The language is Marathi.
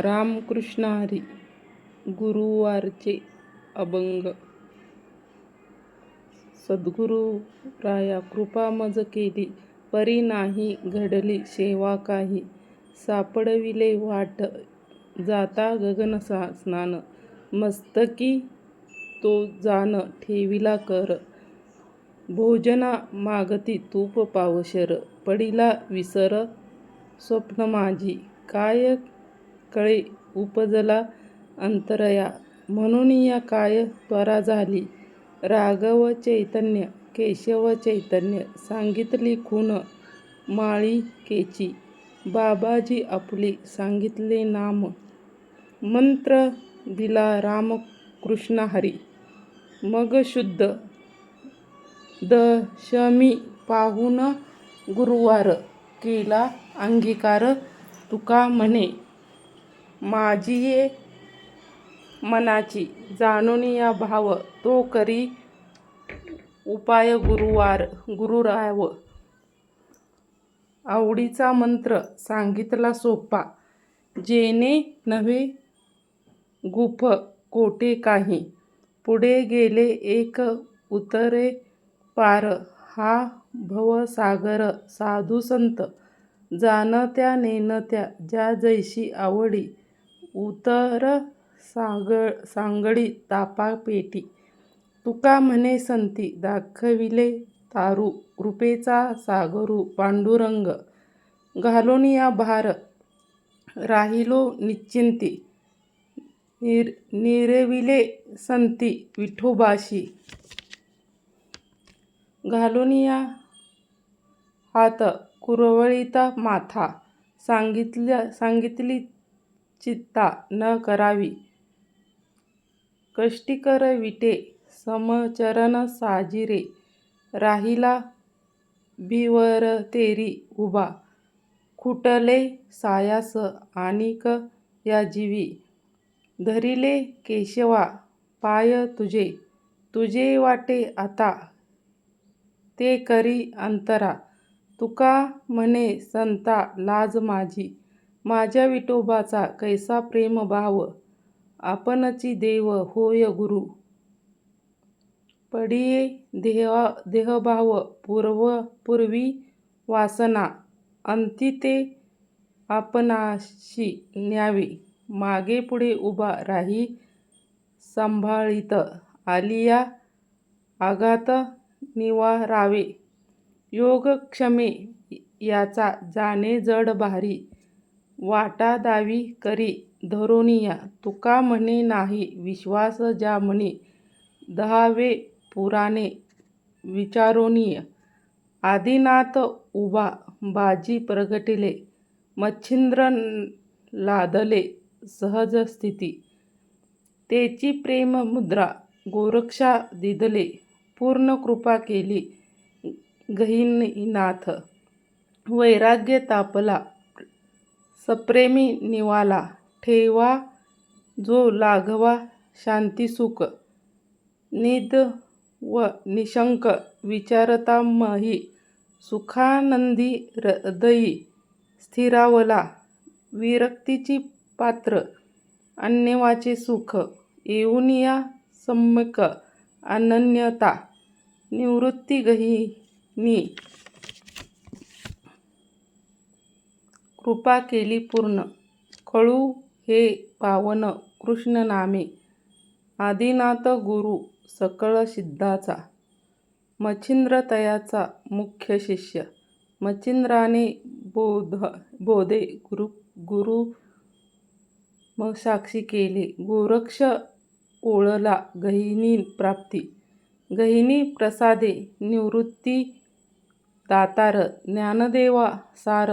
रामकृष्ण हरी गुरुवारचे अभंग. सद्गुरु राया कृपा मज केली परी नाही घडली सेवा काही. सापडविले वाट जाता गगन सा- स्नान. मस्तकी तो जाण ठेविला कर. भोजना मागती तूप पावशर पडिला विसर स्वप्न माझी. काय कळे उपजला अंतरया. म्हणून या काय त्वरा झाली? राघव चैतन्य केशव चैतन्य सांगितली खून माळिकेची. बाबाजी आपली सांगितले नाम. मंत्र दिला रामकृष्ण हरी. मग शुद्ध. दशमी पाहून गुरुवार केला अंगीकार. तुका म्हणे माझिये मनाची जाणून या भाव तो करी उपाय गुरुवार गुरुराव आवडीचा मंत्र सांगितला सोपा जेणे नव्हे गुफ कोठे काही. पुढे गेले एक उतरे पार हा भवसागर साधू संत. जाणत्या नेनत्या ज्या जैशी आवडी उतर सांग सांगडी तापा पेटी. तुका म्हणे संती दाखविले तारू कृपेचा सागरू पांडुरंग. घालून या भार राहिलो निश्चिंती. निर निरविले संती विठोबाशी. घालून या हात कुरवळीता माथा. सांगितल्या सांगितली चित्ता न करावी. कष्टीकर विटे समचरण साजिरे. राहिला भिवरतेरी उभा. खुटले सायास आणिक या जीवी. धरिले केशवा पाय तुझे. तुझे वाटे आता. ते करी अंतरा. तुका म्हणे संता लाज माझी. माझ्या विठोबाचा कैसा प्रेम भाव आपणची देव होय गुरु. पडिये देह देहभाव पूर्व पूर्वी वासना अंती ते आपणाशी न्यावे. मागे पुढे उभा राही सांभाळीत आलिया आघात निवारावे. योगक्षमे याचा जाणे जड भारी. वाटा दावी करी धरोनिया तुका म्हणे नाही विश्वास ज्या म्हणे दहावे पुराणे विचारोनिय. आदिनाथ उभा बाजी प्रगटिले मच्छिंद्र लादले सहज स्थिती. तेची प्रेम मुद्रा गोरक्षा दिदले पूर्ण कृपा केली गहिनीनाथ. वैराग्य तापला सप्रेमी निवाला ठेवा जो लाघवा शांतिसुख निद व निशंक विचारतामही सुखानंदी हृदयी स्थिरावला. विरक्तीची पात्र अन्यवाचे सुख. येऊन या सम्यक अनन्यता. निवृत्ती गहिनी कृपा केली पूर्ण. कळू हे पावन कृष्ण नामे आदिनाथ गुरु सकळ सिद्धाचा. मच्छिंद्र तयाचा मुख्य शिष्य. मच्छिंद्राने बोध बोधे गुरु गुरु मग साक्षी केले. गोरक्ष ओळला गहिनी प्राप्ती. गहिनी प्रसादे निवृत्ती दातार ज्ञानदेवा सार